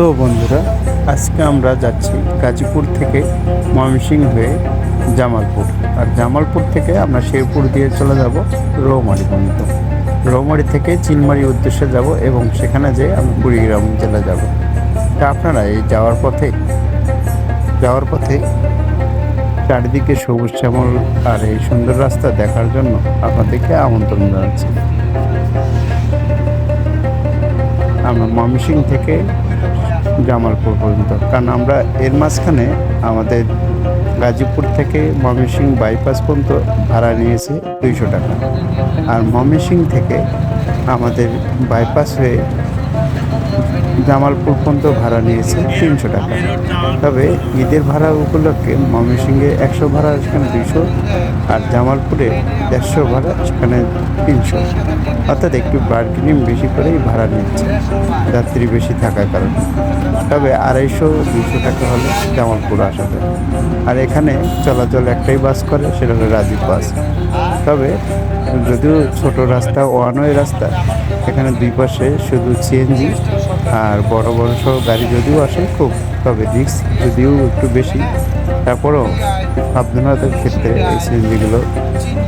তো বন্ধুরা, আজকে আমরা যাচ্ছি গাজীপুর থেকে ময়মনসিংহ হয়ে জামালপুর। আর জামালপুর থেকে আমরা শেরপুর দিয়ে চলে যাব রৌমারি পর্যন্ত। রৌমারি থেকে চিনমারি উদ্দেশ্যে যাব এবং সেখানে যেয়ে আমি কুড়িগ্রাম জেলা যাব। তা আপনারা এই যাওয়ার পথে যাওয়ার পথে চারিদিকে সবুজ শ্যামল আর এই সুন্দর রাস্তা দেখার জন্য আপনাদেরকে আমন্ত্রণ জানাচ্ছি। আমরা ময়মনসিংহ থেকে জামালপুর পর্যন্ত। কারণ আমরা এর মাঝখানে আমাদের গাজীপুর থেকে ময়মনসিং বাইপাস পর্যন্ত ভাড়া নিয়েছে দুইশো টাকা। আর ময়মনসিং থেকে আমাদের বাইপাস হয়ে জামালপুর পর্যন্ত ভাড়া নিয়েছে তিনশো টাকা। তবে ঈদের ভাড়া উপলক্ষে ময়মনসিংহে একশো ভাড়া, সেখানে দুইশো আর জামালপুরে দেড়শো ভাড়া, সেখানে তিনশো। অর্থাৎ একটু বার্গেনিং বেশি করেই ভাড়া নিচ্ছে, যাত্রী বেশি থাকার কারণে। তবে আড়াইশো দুশো টাকা হলে জামালপুর আসাবে আর এখানে চলাচল একটাই বাস করে, সেটা হলো রাজীব বাস। তবে যদিও ছোট রাস্তা ওয়ান ওয়ে রাস্তা, এখানে দুই পাশে শুধু সিএনজি আর বড় বড় সহ গাড়ি যদিও আসে, খুব তবে রিক্স যদিও একটু বেশি। তারপরেও সাবধানতার ক্ষেত্রে এই সিএনজিগুলো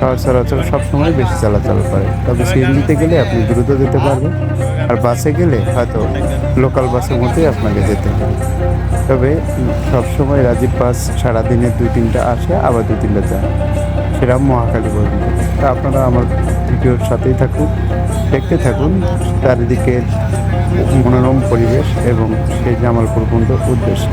সচরাচর সবসময় বেশি চলাচল করে। তবে সিএনজিতে গেলে আপনি দ্রুত যেতে পারবেন, আর বাসে গেলে হয়তো লোকাল বাসের মধ্যেই আপনাকে যেতে হবে। তবে সবসময় রাজীব বাস সারাদিনে দুই তিনটা আসে, আবার দুই তিনটা যায়। সেটা মহাকালী পর্যন্ত। তা আপনারা আমার ভিডিওর সাথেই থাকুন, দেখতে থাকুন, চারিদিকের মনোরম পরিবেশ এবং সেই জামালপুর পর্যন্ত উদ্দেশ্য।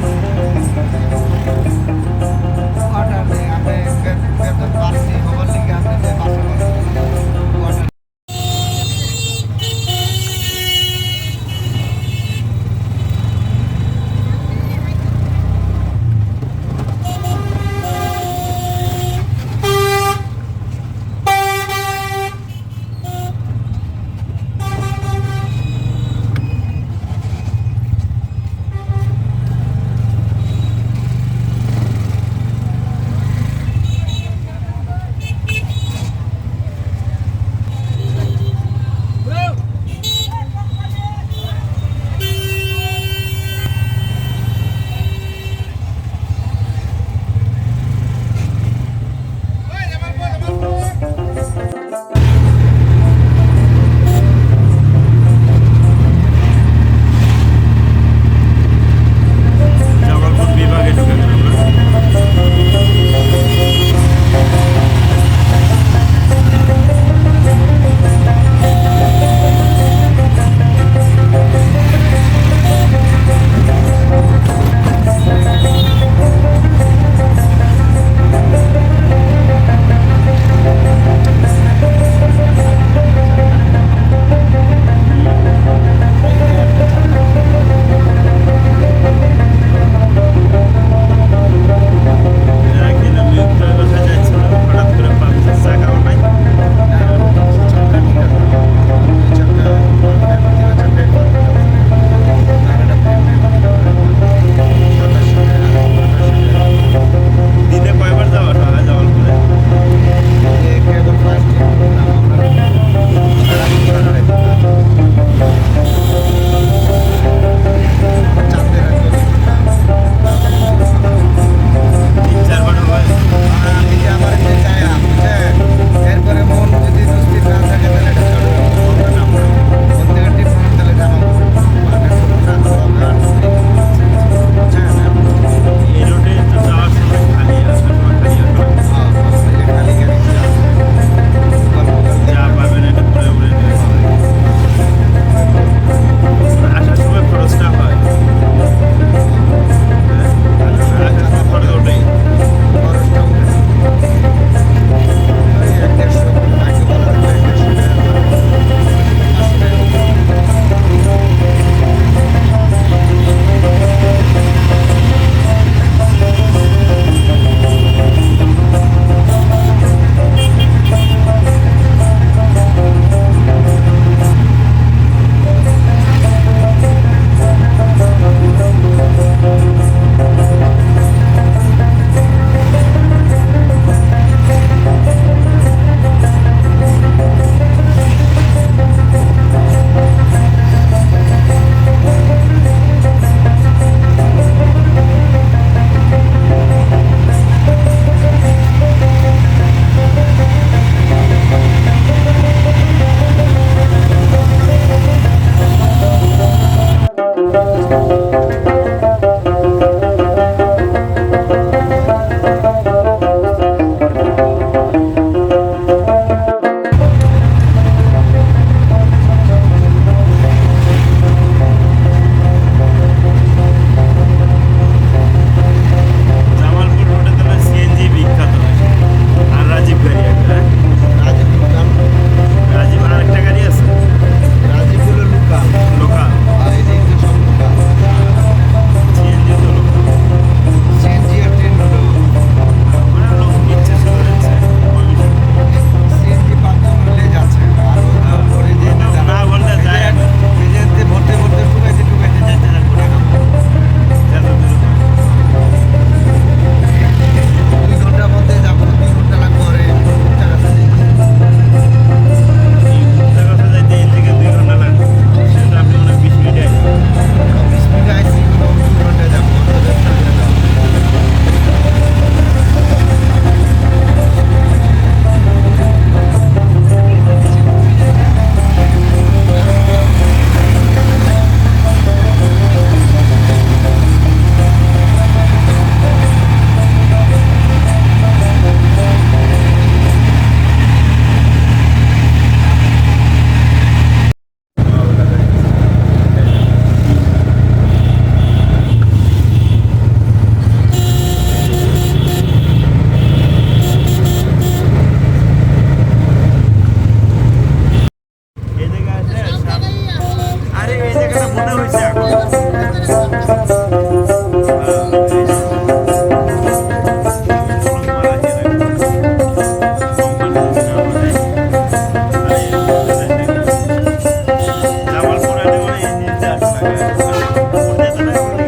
Beleza, né?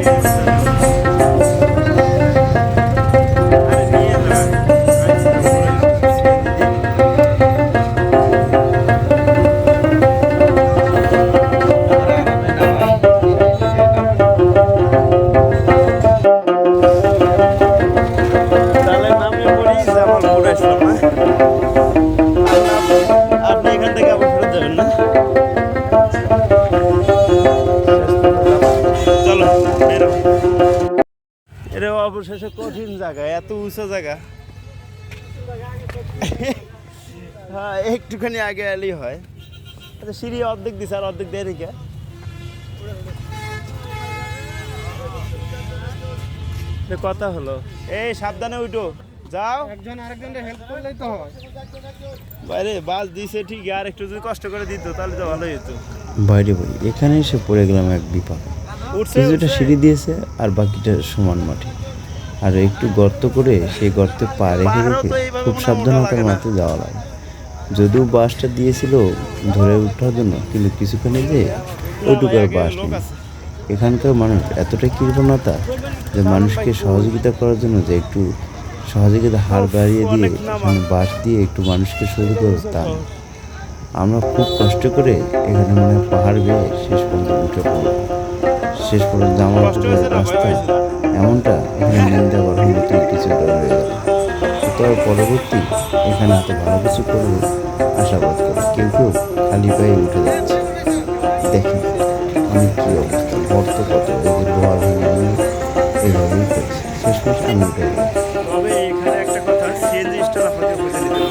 এটা অবশেষে কঠিন জায়গা এত উঁচু জায়গা। হ্যাঁ একটুখানি আগে এলেই হয়। আচ্ছা সিঁড়ি অর্ধেক দিছে আর অর্ধেক দেয় রেখে কথা হলো। এই সাবধানে উঠো। যাও। একজন আরেকজনের হেল্প করলেই তো হয়। বাইরে বাস দিছে ঠিক আর একটু যদি কষ্ট করে দিত তাহলে তো ভালোই হতো বাইরে বাড়ি এখানে এসে পড়ে গেলাম এক বিপাক উঠছে কিছুটা সিঁড়ি দিয়েছে আর বাকিটা সমান মাটি। আর একটু গর্ত করে সেই গর্তে পা রেখে রেখে খুব সাবধানতার মাথায় যাওয়া লাগে। যদিও বাসটা দিয়েছিল ধরে ওঠার জন্য কিন্তু কিছুখানে যে ওইটুকু আর বাস নেই। এখানকার মানুষ এতটাই কৃপণতা যে মানুষকে সহযোগিতা করার জন্য যে একটু সহযোগিতা হার বাড়িয়ে দিয়ে এখানে বাস দিয়ে একটু মানুষকে সহযোগ করে তা আমরা খুব কষ্ট করে এখানে মানে পাহাড় বেয়ে শেষ পর্যন্ত উঠে পড়লাম। শেষ পর্যন্ত ভয় রাস্তা এমনটা এখানে নিন্দা করার মতো কিছু রয়ে গেল। সুতরাং পরবর্তী এখানে এত ভালো কিছু করব আশাবাদ করি। কেউ কেউ খালি পায়ে উঠে যাচ্ছে। দেখি আমি কী অবস্থা। গর্ত কত এদের লোহা ভেঙে নিয়ে এইভাবেই করছে। শেষ মাসে আমি উঠে গেলাম। তবে এখানে একটা কথা সিএনজি বুঝে নিতে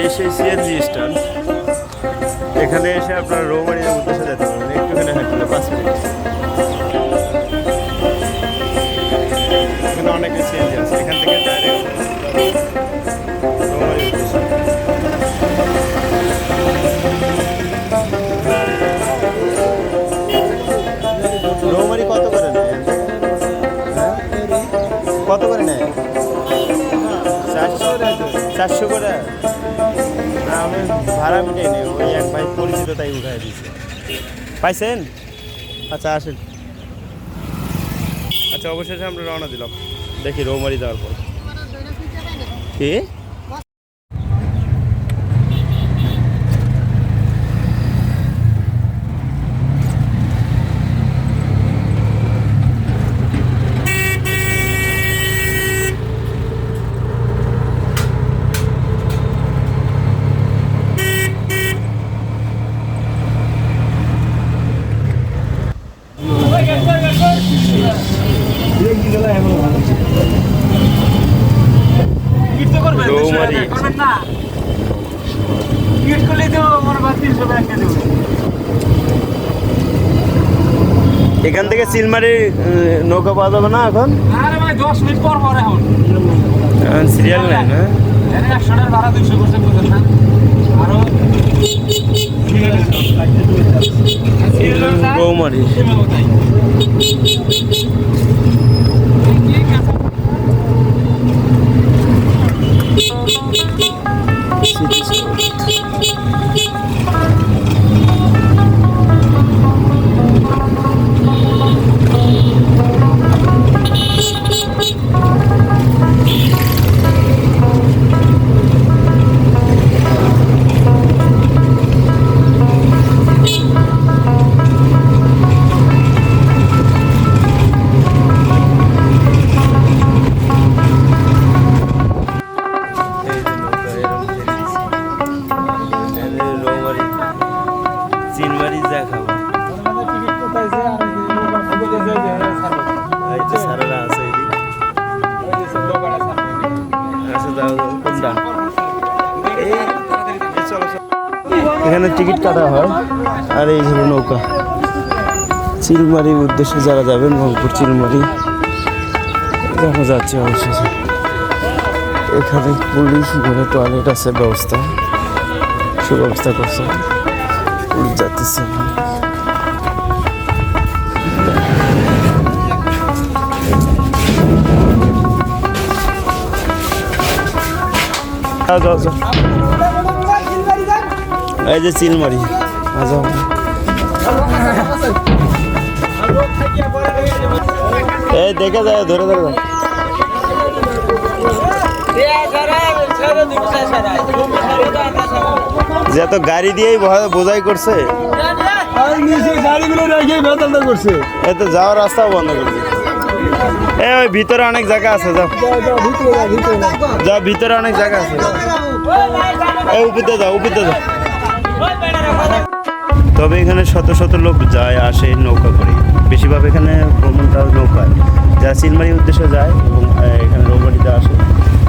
এই সেই সিএনজি স্টল এখানে এসে আপনার রৌমারির উদ্দেশ্যে যেতে পারবেন। একটুখানি হাঁটলে পাঁচ মিনিট। এখানে অনেক এখান থেকে রৌমারি কত করে? কত করে নেয়? চারশো? চারশো করে? না আমি ভাড়া মিটাই নেই ওই এক ভাই পরিচিত তাই উঠাই দিয়েছে পাইছেন? আচ্ছা আসেন। আচ্ছা অবশেষে আমরা রওনা দিলাম। দেখি রৌমারি যাওয়ার পর। কি? এখান থেকে সিলমারি নৌকা পাওয়া যাবে না এখন? দশ মিনিট পর পর এখন। সিরিয়াল নাই না? এর একশো টাকার ভাড়া দুইশো করছে আরও রৌমারি এখানে টিকিট কাটা হয়, আর এই হলো নৌকা। চিলমারির উদ্দেশ্যে যারা যাবেন, রংপুর চিলমারি, দেখা যাচ্ছে অবশেষে। এখানে পুলিশ ঘরে টয়লেট আছে, ব্যবস্থা, সুব্যবস্থা করছে। পুলিশ যাতেছে এই যে চিলমারি। মজা এই দেখে যায় ধরে ধরে। যে তো গাড়ি দিয়েই বোঝা- বোঝাই করছে। গাড়িগুলো রেখে বেতনটা করছে। এত যাওয়ার রাস্তাও বন্ধ করছে এই, ওই ভিতরে অনেক জায়গা আছে, যাও। যা ভিতরে অনেক জায়গা আছে। এই উপরে যাও উপরে যাও। তবে এখানে শত শত লোক যায়, আসে, নৌকা করে। বেশিরভাগ এখানে ভ্রমণটা নৌকায় যারা চিলমারি উদ্দেশ্যে যায় এবং এখানে রৌবাড়িতে আসে,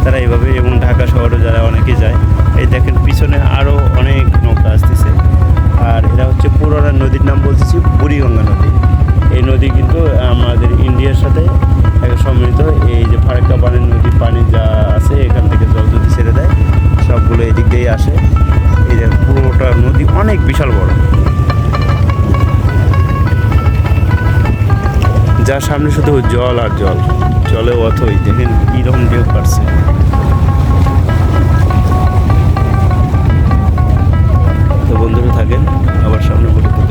তারা এইভাবে এবং ঢাকা শহরে যারা অনেকে যায়, এই দেখেন পিছনে আরও অনেক নৌকা আসতেছে। আর এরা হচ্ছে পুরোনা নদীর নাম বলতেছি বুড়িগঙ্গা নদী। এই নদী কিন্তু আমাদের ইন্ডিয়ার সাথে সম্মিলিত এই যে ফারাক্কা পানির নদীর পানি যা আছে, এখান থেকে জল যদি ছেড়ে দেয়, সবগুলো এদিক দিয়েই আসে। এই যে পুরোটা নদী অনেক বিশাল বড়। যার সামনে শুধু জল আর জল, জলে অথই, দেখেন কীরকম ঢেউ কাটছে। তো বন্ধুরা থাকেন, আবার সামনে বলে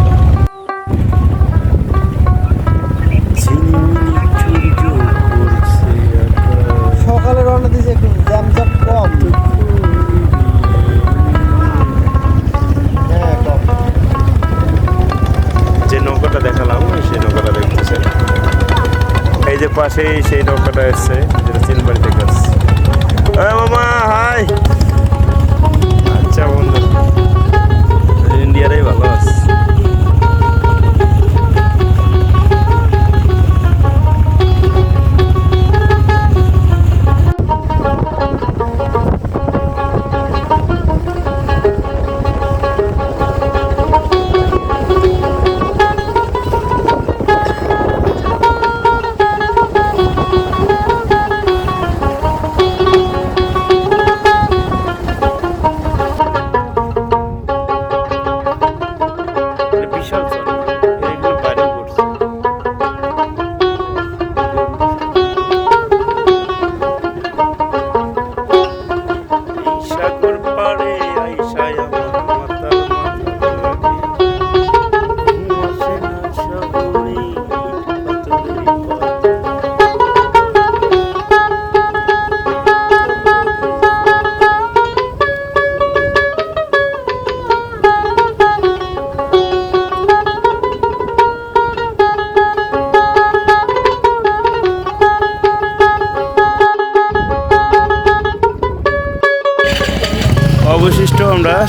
যে পাশেই সেই নৌকাটা এসছে যেটা চিনবাড়ি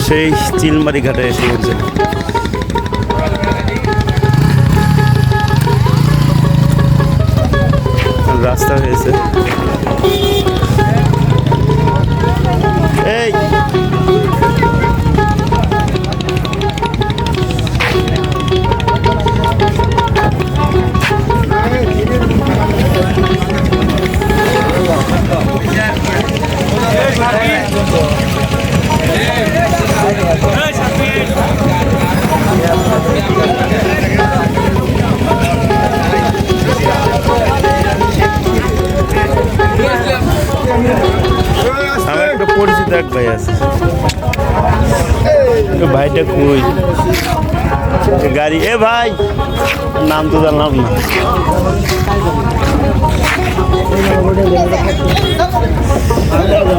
সেই চিলমারি ঘাটে এসে গেছি। নাম তো জানলাম না।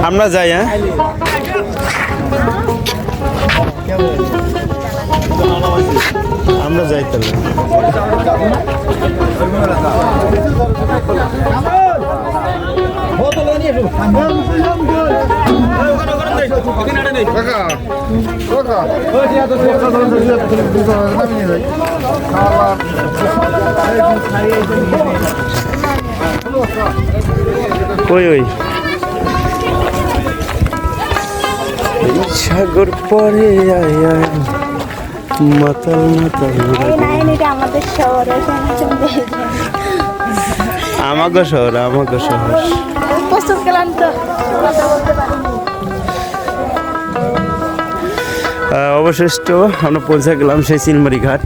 আমরা যাই হ্যাঁ? আমরা যাই তাহলে। ওই ওই সাগর পরে আয় আয় মাতাল মাতাল আমাদের শহর আমাগো শহর প্রস্তুত কথা বলতে পারিনি। অবশিষ্ট আমরা পৌঁছে গেলাম সেই চিলমারি ঘাট।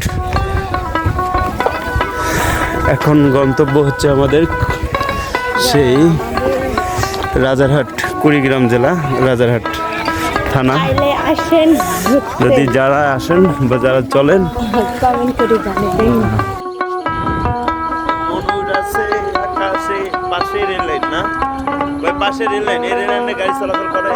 এখন গন্তব্য হচ্ছে আমাদের সেই রাজারহাট কুড়িগ্রাম জেলা রাজারহাট থানা। যদি যারা আসেন বা যারা চলেন। পাশে রেল লাইন না? ওই পাশে রেল লাইন এই রেল লাইনে গাড়ি চলাচল করে।